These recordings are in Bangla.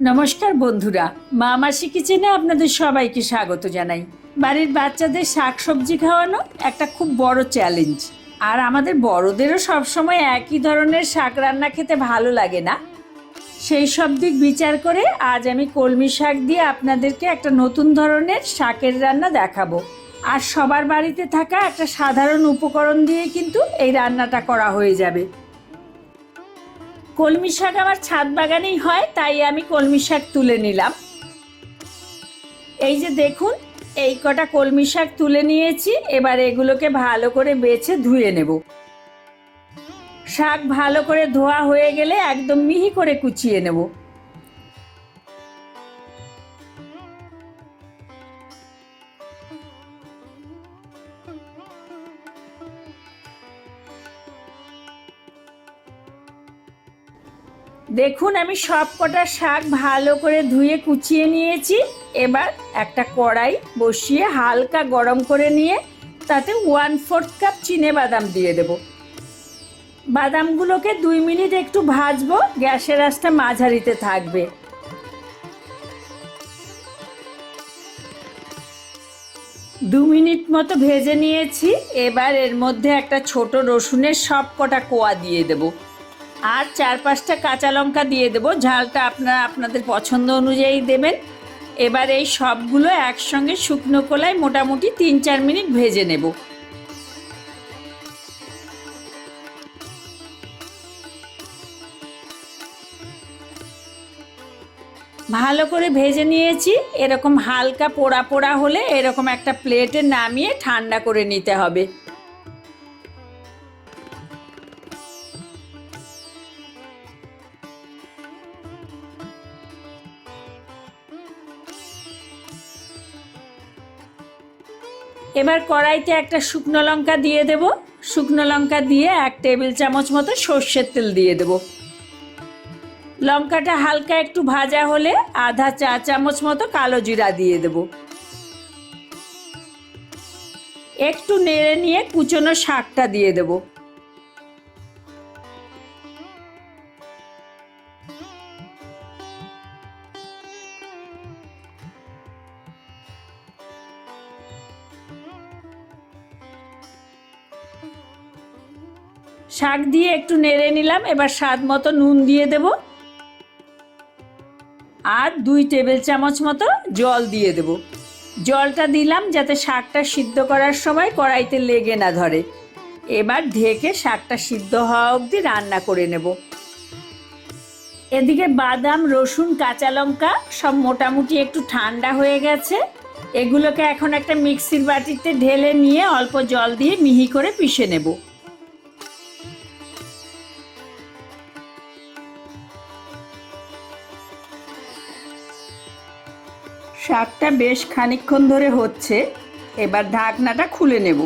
নমস্কার বন্ধুরা মা মাসি কিচেনে আপনাদের সবাইকে স্বাগত জানাই। বাড়ির বাচ্চাদের শাক সবজি খাওয়ানো একটা খুব বড় চ্যালেঞ্জ আর আমাদের বড়দেরও সবসময় একই ধরনের শাক রান্না খেতে ভালো লাগে না। সেই সব দিক বিচার করে আজ আমি কলমি শাক দিয়ে আপনাদেরকে একটা নতুন ধরনের শাকের রান্না দেখাবো। আর সবার বাড়িতে থাকা একটা সাধারণ উপকরণ দিয়ে কিন্তু এই রান্নাটা করা হয়ে যাবে। কলমি শাক আমার ছাদ বাগানেই হয়, তাই আমি কলমি শাক তুলে নিলাম। এই যে দেখুন, এই কটা কলমি শাক তুলে নিয়েছি, এবার এগুলোকে ভালো করে বেছে ধুয়ে নেব। শাক ভালো করে ধোয়া হয়ে গেলে একদম মিহি করে কুচিয়ে নেব। দেখুন, আমি সব কটা শাক ভালো করে ধুয়ে কুচিয়ে নিয়েছি। এবার একটা কড়াই বসিয়ে হালকা গরম করে নিয়ে তাতে ওয়ান ফোর্থ কাপ চিনে বাদাম দিয়ে দেব। বাদামগুলোকে দুই মিনিট একটু ভাজবো, গ্যাসের আঁচটা মাঝারিতে থাকবে। দু মিনিট মতো ভেজে নিয়েছি। এবার এর মধ্যে একটা ছোট রসুনের সব কটা কোয়া দিয়ে দেবো। আর চার পাঁচটা কাঁচা লঙ্কা দিয়ে দেবো। ঝালটা আপনারা আপনাদের পছন্দ অনুযায়ী দেবেন। এবার এই সবগুলো একসঙ্গে শুকনো কলায় মোটামুটি তিন চার মিনিট ভেজে নেব। ভালো করে ভেজে নিয়েছি। এরকম হালকা পোড়া পোড়া হলে এরকম একটা প্লেটে নামিয়ে ঠান্ডা করে নিতে হবে। এবার কড়াইতে একটা শুকনো লঙ্কা দিয়ে দেব। শুকনো লঙ্কা দিয়ে এক টেবিল চামচ মতো সর্ষের তেল দিয়ে দেব। লঙ্কাটা হালকা একটু ভাজা হলে আধা চা চামচ মতো কালো জিরা দিয়ে দেব। একটু নেড়ে নিয়ে কুচনো শাকটা দিয়ে দেবো। শাক দিয়ে একটু নেড়ে নিলাম, এবার স্বাদ মতো নুন দিয়ে দেব। আর দুই টেবিল চামচ মতো জল দিয়ে দেব। জলটা দিলাম যাতে শাকটা সিদ্ধ করার সময় কড়াইতে লেগে না ধরে। এবার ঢেকে শাকটা সিদ্ধ হওয়া অবধি রান্না করে নেব। এদিকে বাদাম, রসুন, কাঁচা লঙ্কা সব মোটামুটি একটু ঠান্ডা হয়ে গেছে। এগুলোকে এখন একটা মিক্সির বাটিতে ঢেলে নিয়ে অল্প জল দিয়ে মিহি করে পিষে নেব। শাকটা বেশ খানিকক্ষণ ধরে হচ্ছে, এবার ঢাকনাটা খুলে নেব।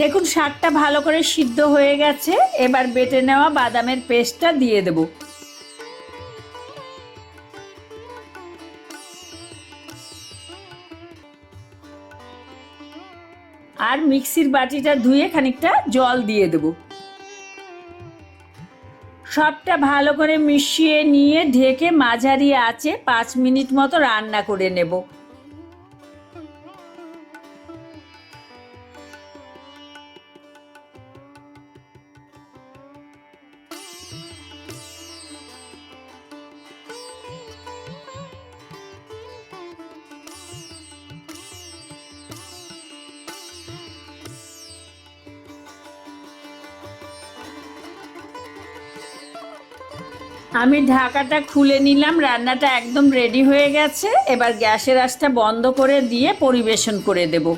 দেখুন, শাকটা ভালো করে সিদ্ধ হয়ে গেছে, এবার বেটে নেওয়া বাদামের পেস্টটা দিয়ে দেব। আর মিক্সির বাটিটা ধুয়ে খানিকটা জল দিয়ে দেবো। সবটা ভালো করে মিশিয়ে নিয়ে ঢেকে মাঝারি আছে পাঁচ মিনিট মতো রান্না করে নেব। আমি ঢাকাটা খুলে নিলাম, রান্নাটা একদম রেডি হয়ে গেছে। এবার গ্যাসের আঁচটা বন্ধ করে দিয়ে পরিবেশন করে দেবো।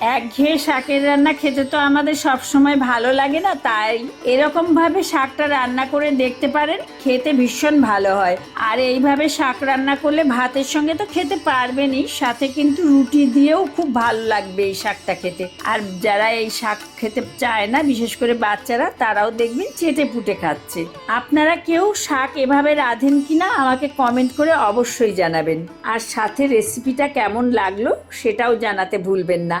একঘেয়ে শাকের রান্না খেতে তো আমাদের সব সময় ভালো লাগে না, তাই এরকম ভাবে শাকটা রান্না করে দেখতে পারেন, খেতে ভীষণ ভালো হয়। আর এইভাবে শাক রান্না করলে ভাতের সঙ্গে তো খেতে পারবেনই, সাথে কিন্তু রুটি দিয়েও খুব ভালো লাগবে এই শাকটা খেতে। আর যারা এই শাক খেতে চায় না, বিশেষ করে বাচ্চারা, তারাও দেখবেন চেটে পুটে খাচ্ছে। আপনারা কেউ শাক এভাবে রাঁধেন কিনা, আমাকে কমেন্ট করে অবশ্যই জানাবেন। আর সাথে রেসিপিটা কেমন লাগল, সেটাও জানাতে ভুলবেন না।